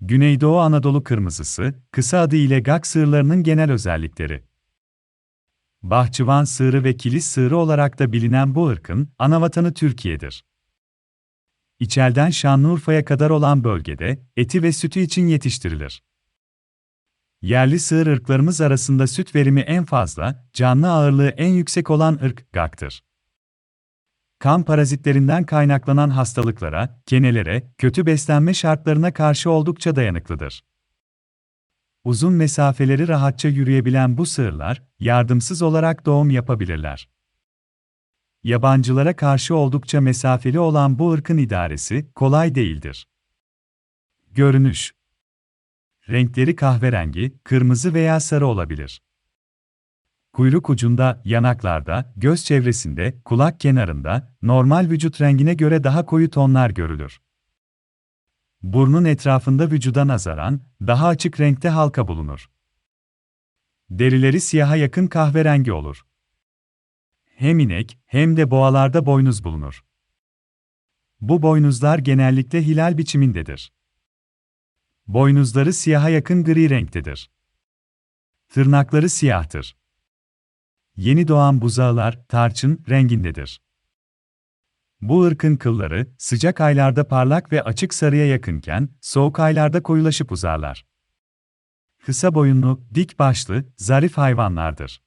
Güneydoğu Anadolu kırmızısı, kısa adı ile gak sığırlarının genel özellikleri. Bahçıvan sığırı ve kilis sığırı olarak da bilinen bu ırkın anavatanı Türkiye'dir. İçelden Şanlıurfa'ya kadar olan bölgede eti ve sütü için yetiştirilir. Yerli sığır ırklarımız arasında süt verimi en fazla, canlı ağırlığı en yüksek olan ırk gaktır. Kan parazitlerinden kaynaklanan hastalıklara, kenelere, kötü beslenme şartlarına karşı oldukça dayanıklıdır. Uzun mesafeleri rahatça yürüyebilen bu sığırlar, yardımsız olarak doğum yapabilirler. Yabancılara karşı oldukça mesafeli olan bu ırkın idaresi kolay değildir. Görünüş Renkleri kahverengi, kırmızı veya sarı olabilir. Kuyruk ucunda, yanaklarda, göz çevresinde, kulak kenarında, normal vücut rengine göre daha koyu tonlar görülür. Burnun etrafında vücuda nazaran, daha açık renkte halka bulunur. Derileri siyaha yakın kahverengi olur. Hem inek, hem de boğalarda boynuz bulunur. Bu boynuzlar genellikle hilal biçimindedir. Boynuzları siyaha yakın gri renktedir. Tırnakları siyahtır. Yeni doğan buzağılar tarçın rengindedir. Bu ırkın kılları sıcak aylarda parlak ve açık sarıya yakınken soğuk aylarda koyulaşıp uzarlar. Kısa boyunlu, dik başlı, zarif hayvanlardır.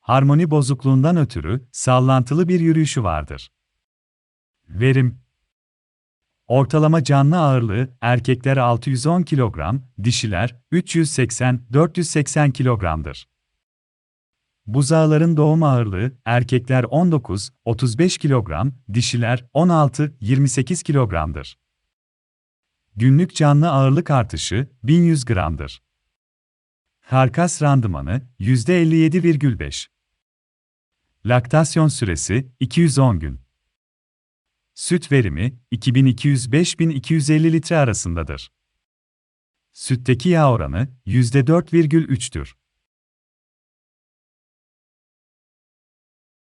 Harmoni bozukluğundan ötürü sallantılı bir yürüyüşü vardır. Verim Ortalama canlı ağırlığı erkekler 610 kilogram, dişiler 380-480 kilogramdır. Buzağların doğum ağırlığı erkekler 19-35 kilogram, dişiler 16-28 kilogramdır. Günlük canlı ağırlık artışı 1100 gramdır. Karkas randımanı %57,5. Laktasyon süresi 210 gün. Süt verimi 2200-5250 litre arasındadır. Sütteki yağ oranı %4,3'tür.